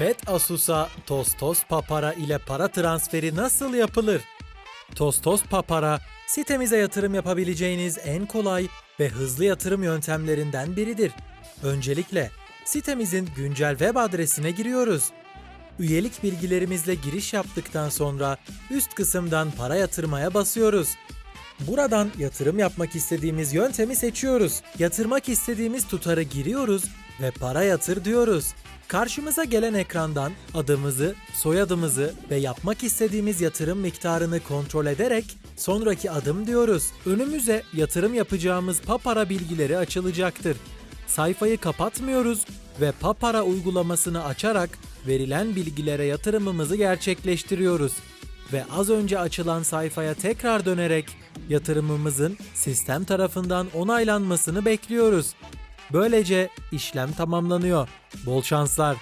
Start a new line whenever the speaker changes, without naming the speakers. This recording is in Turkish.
Bet Asus'a Tostos Papara ile para transferi nasıl yapılır? Tostos Papara, sitemize yatırım yapabileceğiniz en kolay ve hızlı yatırım yöntemlerinden biridir. Öncelikle sitemizin güncel web adresine giriyoruz. Üyelik bilgilerimizle giriş yaptıktan sonra üst kısımdan para yatırmaya basıyoruz. Buradan yatırım yapmak istediğimiz yöntemi seçiyoruz. Yatırmak istediğimiz tutarı giriyoruz ve para yatır diyoruz. Karşımıza gelen ekrandan adımızı, soyadımızı ve yapmak istediğimiz yatırım miktarını kontrol ederek sonraki adım diyoruz. Önümüze yatırım yapacağımız Papara bilgileri açılacaktır. Sayfayı kapatmıyoruz ve Papara uygulamasını açarak verilen bilgilere yatırımımızı gerçekleştiriyoruz ve az önce açılan sayfaya tekrar dönerek yatırımımızın sistem tarafından onaylanmasını bekliyoruz. Böylece işlem tamamlanıyor. Bol şanslar.